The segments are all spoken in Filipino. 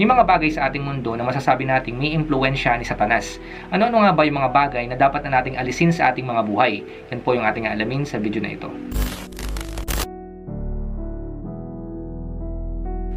May mga bagay sa ating mundo na masasabi nating may impluensya ni Satanas. Ano-ano nga ba yung mga bagay na dapat na nating alisin sa ating mga buhay? Yan po yung ating alamin sa video na ito.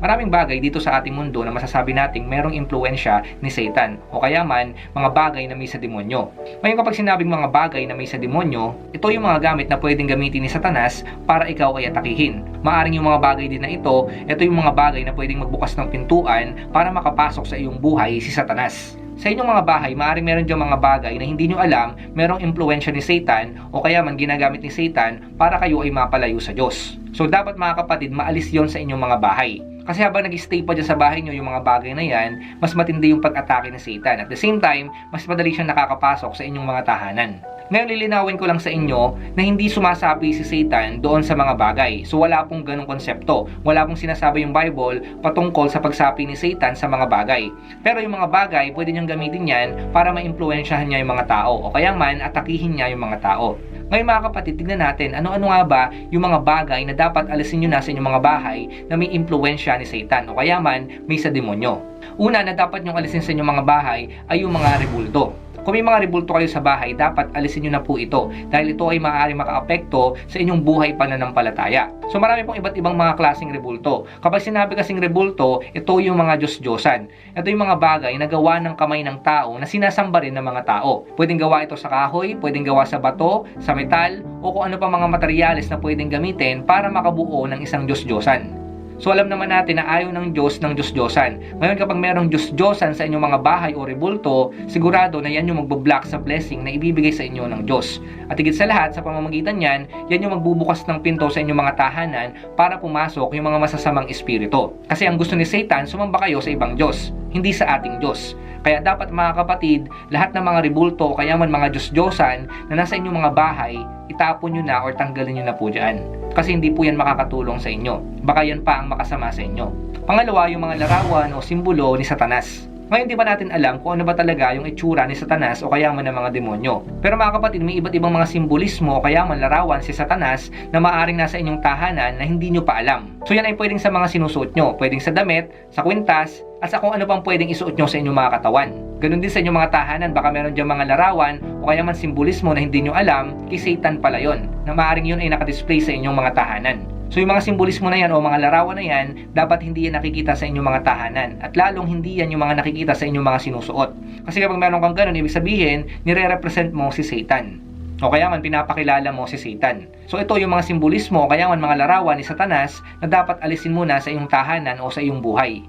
Maraming bagay dito sa ating mundo na masasabi nating merong impluensya ni Satan o kaya man mga bagay na may sa demonyo. Ngayon kapag sinabing mga bagay na may sa demonyo, ito yung mga gamit na pwedeng gamitin ni Satanas para ikaw ay atakihin. Maaring yung mga bagay din na ito, ito yung mga bagay na pwedeng magbukas ng pintuan para makapasok sa iyong buhay si Satanas. Sa inyong mga bahay, maaaring meron diyang mga bagay na hindi nyo alam merong impluensya ni Satan o kaya man ginagamit ni Satan para kayo ay mapalayo sa Diyos. So dapat mga kapatid, maalis yon sa inyong mga bahay. Kasi habang nag-stay pa dyan sa bahay nyo yung mga bagay na yan, mas matindi yung pag-atake ni Satan. At the same time, mas madali siyang nakakapasok sa inyong mga tahanan. Ngayon lilinawin ko lang sa inyo na hindi sumasabi si Satan doon sa mga bagay. So wala pong ganong konsepto. Wala pong sinasabi yung Bible patungkol sa pagsapi ni Satan sa mga bagay. Pero yung mga bagay, pwede niyang gamitin yan para ma-impluensyahan niya yung mga tao o kaya man atakihin niya yung mga tao. Ngayon mga kapatid, tignan natin ano-ano nga ba yung mga bagay na dapat alisin nyo na sa inyong mga bahay na may impluensya ni Satan o kaya man may sa demonyo. Una na dapat nyong alisin sa inyong mga bahay ay yung mga rebulto. Kung may mga rebulto kayo sa bahay, dapat alisin nyo na po ito dahil ito ay maaaring makaapekto sa inyong buhay pananampalataya. So marami pong iba't ibang mga klaseng rebulto. Kapag sinabi kasing rebulto, ito yung mga Diyos-Diyosan. Ito yung mga bagay na gawa ng kamay ng tao na sinasamba rin ng mga tao. Pwedeng gawa ito sa kahoy, pwedeng gawa sa bato, sa metal, o kung ano pa mga materyales na pwedeng gamitin para makabuo ng isang Diyos-Diyosan. So alam naman natin na ayaw ng Diyos ng Diyos-Diyosan. Ngayon kapag merong Diyos-Diyosan sa inyong mga bahay o rebulto, sigurado na yan yung magbablock sa blessing na ibibigay sa inyo ng Diyos. At higit sa lahat, sa pamamagitan yan, yan yung magbubukas ng pinto sa inyong mga tahanan para pumasok yung mga masasamang espiritu. Kasi ang gusto ni Satan, sumamba kayo sa ibang Diyos, hindi sa ating Diyos. Kaya dapat mga kapatid, lahat ng mga rebulto o kaya man mga Diyos-Diyosan na nasa inyong mga bahay, itapon nyo na or tanggalin nyo na po dyan. Kasi hindi po yan makakatulong sa inyo. Baka yan pa ang makasama sa inyo. Pangalawa, yung mga larawan o simbolo ni Satanas. Ngayon di ba natin alam kung ano ba talaga yung itsura ni Satanas o kaya man ng mga demonyo. Pero mga kapatid, may iba't ibang mga simbolismo o kaya man larawan si Satanas na maaring nasa inyong tahanan na hindi nyo pa alam. So yan ay pwedeng sa mga sinusuot nyo, pwedeng sa damit, sa kwintas, at sa kung ano pang pwedeng isuot nyo sa inyong mga katawan. Ganun din sa inyong mga tahanan, baka meron dyan mga larawan o kaya man simbolismo na hindi nyo alam, kay Satan pala yon na maaring yun ay nakadisplay sa inyong mga tahanan. So yung mga simbolismo na yan o mga larawan na yan, dapat hindi yan nakikita sa inyong mga tahanan. At lalong hindi yan yung mga nakikita sa inyong mga sinusuot. Kasi kapag meron kang ganun, ibig sabihin, nire-represent mo si Satan. O kaya man pinapakilala mo si Satan. So ito yung mga simbolismo o kaya man mga larawan ni Satanas na dapat alisin muna sa iyong tahanan o sa iyong buhay.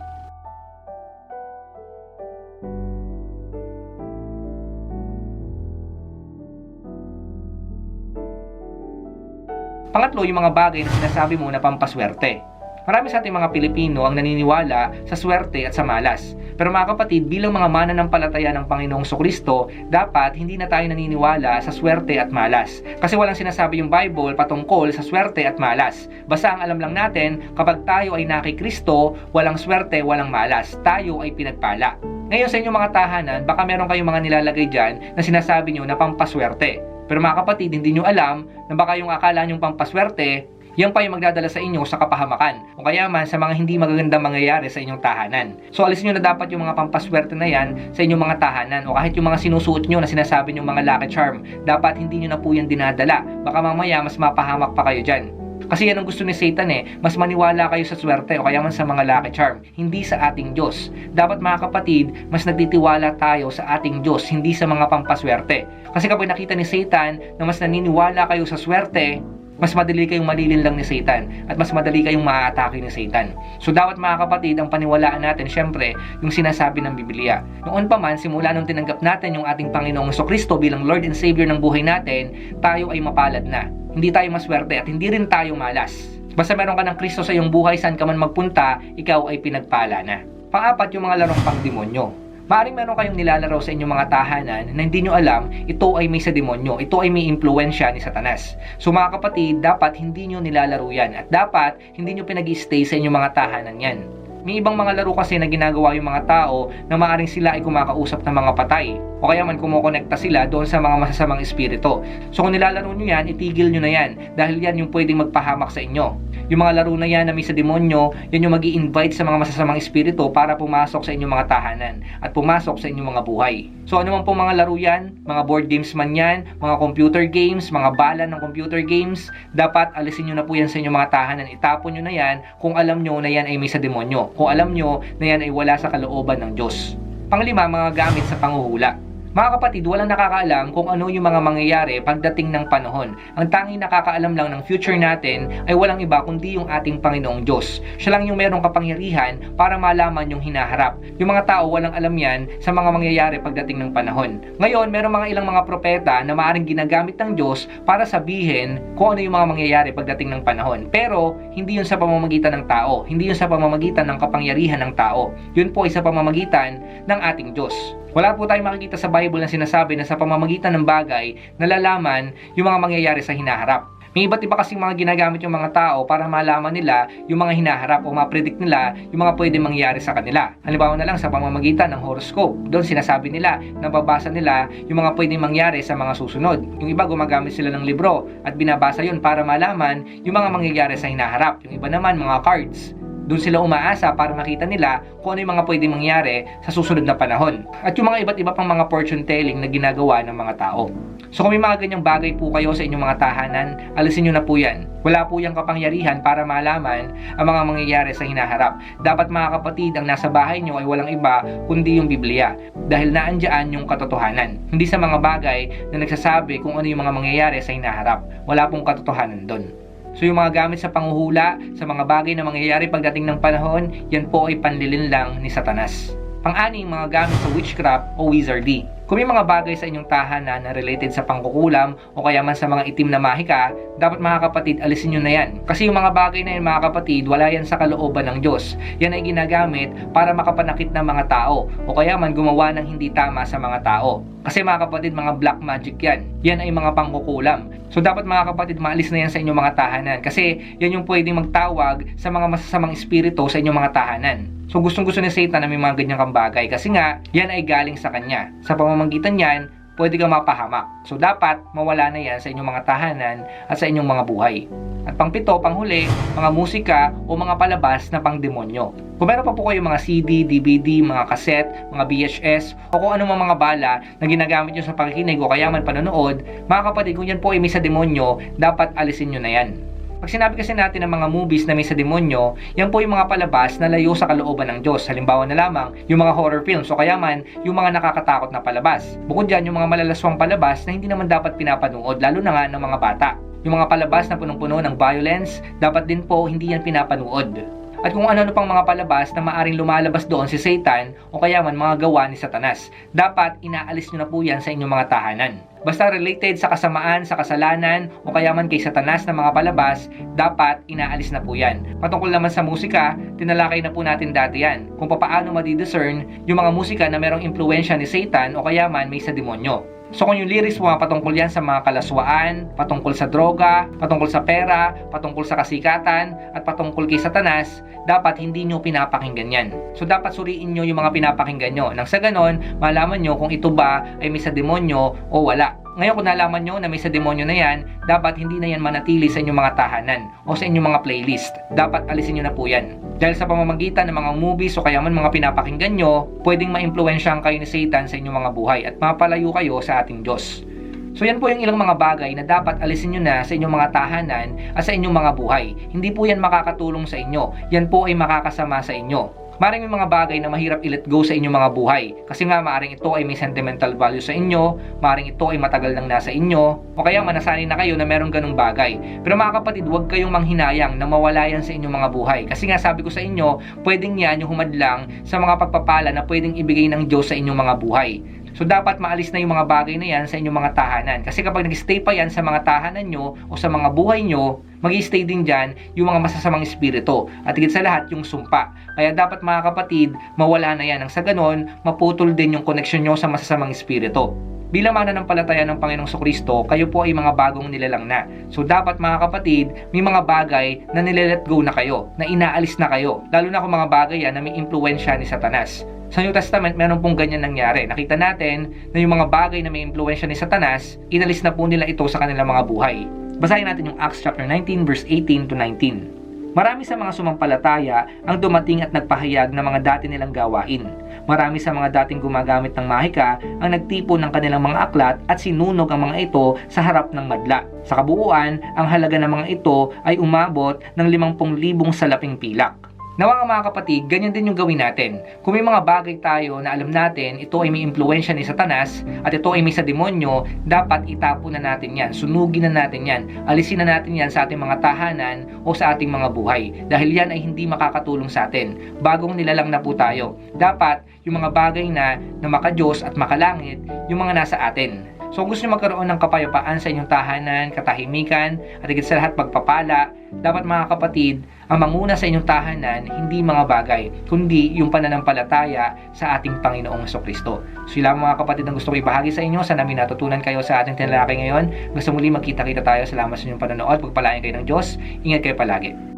Pangatlo, yung mga bagay na sinasabi mo na pampaswerte. Marami sa ating mga Pilipino ang naniniwala sa swerte at sa malas. Pero mga kapatid, bilang mga mananampalataya ng Panginoong Kristo, dapat hindi na tayo naniniwala sa swerte at malas. Kasi walang sinasabi yung Bible patungkol sa swerte at malas. Basta ang alam lang natin, kapag tayo ay naki Kristo, walang swerte, walang malas. Tayo ay pinagpala. Ngayon sa inyong mga tahanan, baka meron kayong mga nilalagay dyan na sinasabi nyo na pampaswerte. Pero mga kapatid, hindi nyo alam na baka yung akala nyong pampaswerte, yan pa yung magdadala sa inyo sa kapahamakan o kaya man sa mga hindi magagandang mangyayari sa inyong tahanan. So alisin nyo na dapat yung mga pampaswerte na yan sa inyong mga tahanan o kahit yung mga sinusuot nyo na sinasabi yung mga lucky charm, dapat hindi nyo na po yan dinadala. Baka mamaya mas mapahamak pa kayo dyan. Kasi yan ang gusto ni Satan eh, mas maniwala kayo sa swerte o kaya man sa mga lucky charm, hindi sa ating Diyos. Dapat mga kapatid, mas nagtitiwala tayo sa ating Diyos, hindi sa mga pampaswerte. Kasi kapag nakita ni Satan na mas naniniwala kayo sa swerte, mas madali kayong malilin lang ni Satan at mas madali kayong maaatake ni Satan. So dapat mga kapatid, ang paniwalaan natin syempre yung sinasabi ng Biblia. Noon pa man, simula nung tinanggap natin yung ating Panginoong Kristo bilang Lord and Savior ng buhay natin, tayo ay mapalad na. Hindi tayo maswerte at hindi rin tayo malas. Basta meron ka ng Kristo sa iyong buhay, saan ka man magpunta, ikaw ay pinagpala na. Pangapat, yung mga larong pangdemonyo. Maaring meron kayong nilalaro sa inyong mga tahanan na hindi nyo alam, ito ay may sa demonyo, ito ay may impluensya ni Satanas. So mga kapatid, dapat hindi nyo nilalaro yan at dapat hindi nyo pinag-stay sa inyong mga tahanan yan. May ibang mga laro kasi na ginagawa yung mga tao na maaring sila ay kumakausap ng mga patay o kaya man kumukonekta sila doon sa mga masasamang espiritu. So kung nilalaro nyo yan, itigil nyo na yan dahil yan yung pwedeng magpahamak sa inyo. Yung mga laro na yan na may sa demonyo, yan yung mag invite sa mga masasamang espiritu para pumasok sa inyong mga tahanan at pumasok sa inyong mga buhay. So ano man po mga laro yan, mga board games man yan, mga computer games, mga bala ng computer games, dapat alisin nyo na po yan sa inyong mga tahanan. Itapon nyo na yan kung alam nyo na yan ay may sa demonyo. Kung alam nyo na yan ay wala sa kalooban ng Diyos. Panglima, mga gamit sa panguhula. Mga kapatid, walang nakakaalam kung ano yung mga mangyayari pagdating ng panahon. Ang tanging nakakaalam lang ng future natin ay walang iba kundi yung ating Panginoong Diyos. Siya lang yung merong kapangyarihan para malaman yung hinaharap. Yung mga tao walang alam yan sa mga mangyayari pagdating ng panahon. Ngayon, merong mga ilang mga propeta na maaaring ginagamit ng Diyos para sabihin kung ano yung mga mangyayari pagdating ng panahon. Pero, hindi yun sa pamamagitan ng tao. Hindi yun sa pamamagitan ng kapangyarihan ng tao. Yun po ay sa pamamagitan ng ating Diyos. Wala po tayong makikita sa Bible na sinasabi na sa pamamagitan ng bagay nalalaman yung mga mangyayari sa hinaharap. May iba't iba kasing mga ginagamit yung mga tao para malaman nila yung mga hinaharap o ma-predict nila yung mga pwede mangyari sa kanila. Halimbawa na lang sa pamamagitan ng horoscope. Doon sinasabi nila, nababasa nila yung mga pwede mangyari sa mga susunod. Yung iba gumagamit sila ng libro at binabasa yun para malaman yung mga mangyayari sa hinaharap. Yung iba naman mga cards doon sila umaasa para makita nila kung ano yung mga pwedeng mangyari sa susunod na panahon. At yung mga iba't iba pang mga fortune telling na ginagawa ng mga tao. So kung may mga ganyang bagay po kayo sa inyong mga tahanan, alisin nyo na po yan. Wala po yung kapangyarihan para malaman ang mga mangyayari sa hinaharap. Dapat mga kapatid, ang nasa bahay nyo ay walang iba kundi yung Biblia. Dahil naandyan yung katotohanan. Hindi sa mga bagay na nagsasabi kung ano yung mga mangyayari sa hinaharap. Wala pong katotohanan doon. So yung mga gamit sa panguhula, sa mga bagay na mangyayari pagdating ng panahon, yan po ay panlilin lang ni Satanas. Pang-aning mga gamit sa witchcraft o wizardry. Kung may mga bagay sa inyong tahanan na related sa pangkukulam o kaya man sa mga itim na mahika, dapat mga kapatid alisin nyo na yan. Kasi yung mga bagay na yan mga kapatid, wala yan sa kalooban ng Diyos. Yan ay ginagamit para makapanakit ng mga tao o kaya man gumawa ng hindi tama sa mga tao. Kasi mga kapatid, mga black magic yan. Yan ay mga pangkukulam. So dapat mga kapatid, maalis na yan sa inyong mga tahanan. Kasi yan yung pwedeng magtawag sa mga masasamang espiritu sa inyong mga tahanan. So gustong gusto ni Satan na may mga ganyang kang bagay kasi nga yan ay galing sa kanya. Sa pamamagitan niyan, pwede kang mapahamak. So dapat mawala na yan sa inyong mga tahanan at sa inyong mga buhay. At pangpito, panghuli, mga musika o mga palabas na pangdemonyo. Kung meron pa po kayo mga CD, DVD, mga cassette, mga VHS, o kung ano mga bala na ginagamit nyo sa pakikinig o kaya man panonood, mga kapatid, kung yan po ay may sa demonyo, dapat alisin nyo na yan. Pag sinabi kasi natin ng mga movies na may sa demonyo, yan po yung mga palabas na layo sa kalooban ng Diyos. Halimbawa na lamang, yung mga horror films o kaya man, yung mga nakakatakot na palabas. Bukod dyan, yung mga malalaswang palabas na hindi naman dapat pinapanood, lalo na nga ng mga bata. Yung mga palabas na punong-puno ng violence, dapat din po hindi yan pinapanood at kung ano-ano pang mga palabas na maaring lumalabas doon si Satan o kaya man mga gawa ni Satanas. Dapat inaalis nyo na po yan sa inyong mga tahanan. Basta related sa kasamaan, sa kasalanan o kaya man kay Satanas na mga palabas, dapat inaalis na po yan. Patungkol naman sa musika, tinalakay na po natin dati yan. Kung paano madidiscern yung mga musika na merong impluensya ni Satan o kaya man may sa demonyo. So kung yung lyrics mo patungkol yan sa mga kalaswaan, patungkol sa droga, patungkol sa pera, patungkol sa kasikatan, at patungkol kay satanas, dapat hindi nyo pinapakinggan yan. So dapat suriin nyo yung mga pinapakinggan nyo. Nang sa ganon, malaman nyo kung ito ba ay may sa demonyo o wala. Ngayon kung nalaman nyo na may sa demonyo na yan, dapat hindi na yan manatili sa inyong mga tahanan o sa inyong mga playlist. Dapat alisin nyo na po yan. Dahil sa pamamagitan ng mga movies o kaya man mga pinapakinggan nyo, pwedeng maimpluwensyahan kayo ni Satan sa inyong mga buhay at mapalayo kayo sa ating Diyos. So yan po yung ilang mga bagay na dapat alisin nyo na sa inyong mga tahanan at sa inyong mga buhay. Hindi po yan makakatulong sa inyo. Yan po ay makakasama sa inyo. Maring may mga bagay na mahirap i-let go sa inyong mga buhay. Kasi nga maring ito ay may sentimental value sa inyo, maring ito ay matagal nang nasa inyo, o kaya manasanay na kayo na merong ganung bagay. Pero mga kapatid, huwag kayong manghinayang na mawala yan sa inyong mga buhay. Kasi nga sabi ko sa inyo, pwedeng yan yung humadlang sa mga pagpapala na pwedeng ibigay ng Diyos sa inyong mga buhay. So dapat maalis na yung mga bagay na yan sa inyong mga tahanan. Kasi kapag nag-stay pa yan sa mga tahanan nyo o sa mga buhay nyo, mag stay din dyan yung mga masasamang espiritu. At higit sa lahat, yung sumpa. Kaya dapat mga kapatid, mawala na yan. Ang sa ganon, maputol din yung connection nyo sa masasamang espiritu. Bilang mananampalataya ng Panginoong Kristo, kayo po ay mga bagong nilalang na. So dapat mga kapatid, may mga bagay na nilelet go na kayo, na inaalis na kayo. Lalo na kung mga bagay yan na may impluensya ni Satanas. Sa New Testament, meron pong ganyan nangyari. Nakita natin na yung mga bagay na may impluensya ni Satanas, inalis na po nila ito sa kanilang mga buhay. Basahin natin yung Acts chapter 19 verse 18 to 19. Marami sa mga sumampalataya ang dumating at nagpahayag ng mga dati nilang gawain. Marami sa mga dating gumagamit ng mahika ang nagtipon ng kanilang mga aklat at sinunog ang mga ito sa harap ng madla. Sa kabuuan, ang halaga ng mga ito ay umabot ng 50,000 salaping pilak. Nawa nga mga kapatid, ganyan din yung gawin natin. Kung may mga bagay tayo na alam natin, ito ay may impluensya ni Satanas at ito ay may sa demonyo, dapat itapon na natin yan, sunugin na natin yan, alisin na natin yan sa ating mga tahanan o sa ating mga buhay. Dahil yan ay hindi makakatulong sa atin. Bagong nilalang na po tayo. Dapat yung mga bagay na, na makajos at makalangit, yung mga nasa atin. So kung gusto nyo magkaroon ng kapayapaan sa inyong tahanan, katahimikan, at higit sa lahat pagpapala, dapat mga kapatid, ang manguna sa inyong tahanan, hindi mga bagay, kundi yung pananampalataya sa ating Panginoong Kristo. So lang mga kapatid ang gusto ko ibahagi sa inyo. Sana may natutunan kayo sa ating tinalakay ngayon. Gusto muli magkita-kita tayo. Salamat sa inyong panonood. Pagpalain kayo ng Diyos. Ingat kayo palagi.